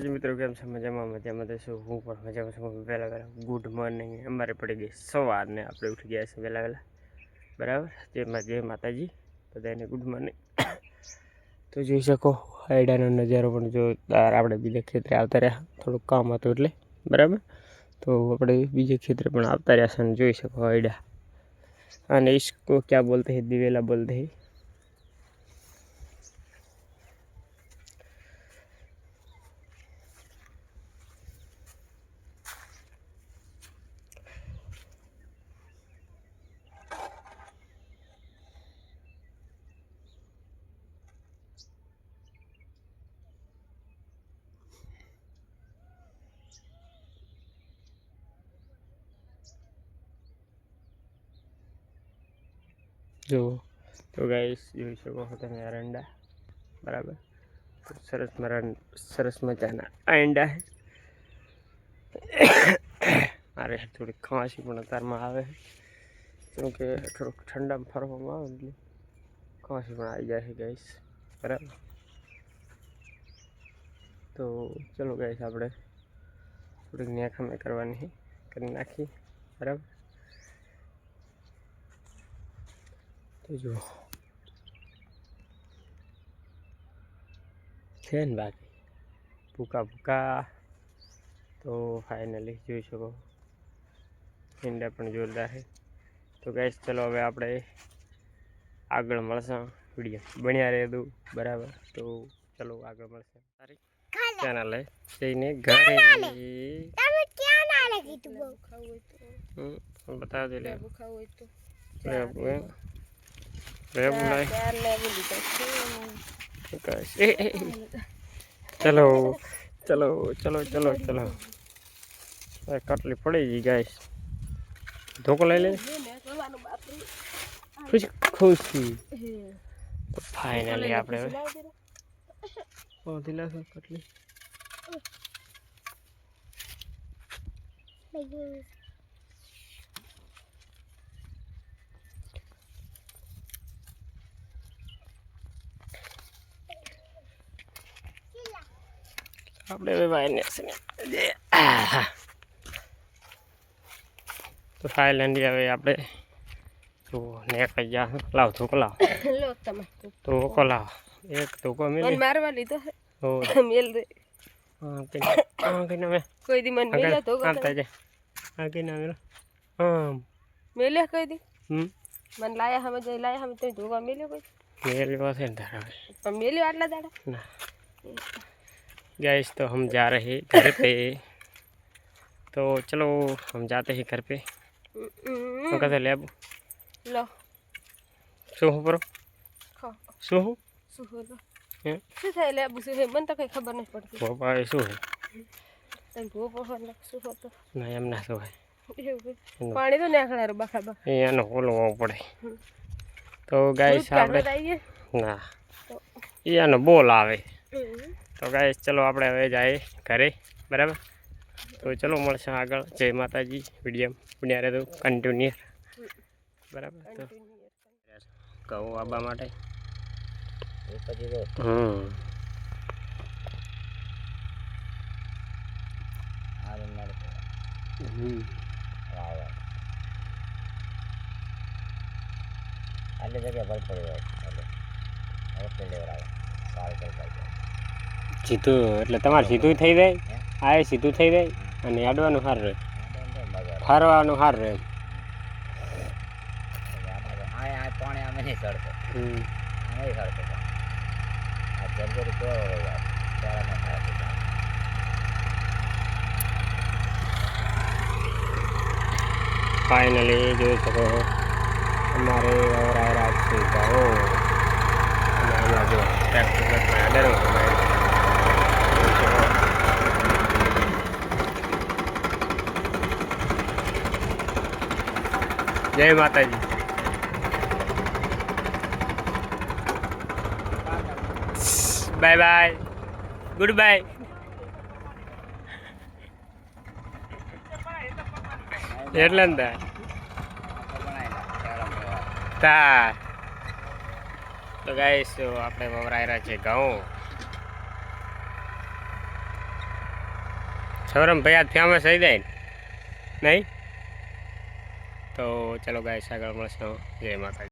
જ મિત્રો, કેમ છે? મજામાં મજામાં તો શું? હું પણ મજામાં છું. વહેલા વહેલા ગુડ મોર્નિંગ અમારે પડી ગઈ. સવારને આપણે ઉઠી ગયા છે વહેલા વહેલા. બરાબર? જેમાં જય માતાજી. બધાને ગુડ મોર્નિંગ તો જોઈ શકો આઈડાનો નજારો પણ જોરદાર આપણે બીજા ક્ષેત્રે આવતા રહ્યા. થોડુંક કામ હતું એટલે. બરાબર? તો આપણે બીજા ક્ષેત્રે પણ આવતા રહ્યા છે અને જોઈ શકો આઈડા અને ઈશ્કો ક્યાં બોલતે હે? દિવેલા બોલતે હે? જુઓ તો ગાઈસ જોઈ શકો છો તમે એરંડા બરાબર? સરસ મરા સરસ મજાના આંડા મારે થોડીક ખાંસી પણ અત્યારમાં આવે છે. કેમ કે થોડુંક ઠંડામાં ફરવામાં આવે એટલે ખાંસી પણ આવી જાય છે ગાઈસ બરાબર? તો ચલો ગાઈસ આપણે થોડીક ન્યાખામે કરવાની કરી નાખીએ. બરાબર? તો જુઓ છે ને બાકી. ભૂકા ભૂકા. તો ફાઇનલી જોઈ શકો. ઈંડા પણ જોરદાર છે. તો ગેસ ચલો હવે આપણે આગળ મળશે વીડિયો બન્યા રહેતું બરાબર? તો ચલો આગળ મળશે. સારી ચેનલ જઈને ઘરે તમે ક્યાં ના લગી તું બહુ હમ, બતાવી દે લે ครับเลยไปเนี่ยสิเนี่ยตัวไทยแลนเดียไปยับเลยตัวเน็กไปยาเหล่าตัวก็เหล่าตัวก็เหล่าเอกตัวก็ไม่มันมาร์วาลีตัวโอ้มีลเลยอ่ากินอ่ากินนะแม่เคยดิมันมีแล้วตัวก็อ่าแต่จ้ะอ่ากินนะแม่อ่ามีแล้วเคยดิอืม મન લાયા હમે જઈ લાયા હમે તો ધોગા મેલ્યો કોઈ મેલ્યો છે ને તારા મેલ્યો આટલા દાડા ના गैस तो हम जा रहे घर पे। तो चलो हम जाते हैं घर पे। तो कैसे ले अब। लो। શું બરો શું હું શું હે શું થાય લે બુ શું મને તો કઈ ખબર નથી પડતી બાપા એ શું હે તને ભૂ પહોંચ શું હતો ના એમ ના શું પાણી તો નાખનારું બાખા બાખા એનો ઓલવો પડે તો ગાય આપણે ના એનો બોલ આવે તો ગાઈસ ચલો આપણે હવે જાય ઘરે બરાબર? તો ચલો મળશે આગળ. જય માતાજી. વીડિયો બન્યા રહે તો કન્ટિન્યુઅર બરાબર? તો કહું આબા માટે. હમ. જગ્યા ભર પડી હોય એટલે હવે તે લેવડાવે સારું કરી પાડજો સીધું એટલે તમારે સીધું થઈ જાય. આ સીધું થઈ જાય અને અડવાનું સારું રહે. ફરવાનું સારું રહે. ફાઇનલી જોઈ શકો છો. અમારે વવરાય છે. જાઓ. અને આમાં જો ટ્રેક્ટર ટ્રેક્ટર ડરો જોઈ શકો. જય માતાજી. બાય બાય ગુડ બાય એટલે ને તાર. તો ગાઈસ આપણે વવરાયેલા છે ઘઉં. સૌરમ ભાઈ આજ ફેમસ થઈ જાય નહીં? તો ચલો ગાય આગળ મળશું. જય માતાજી.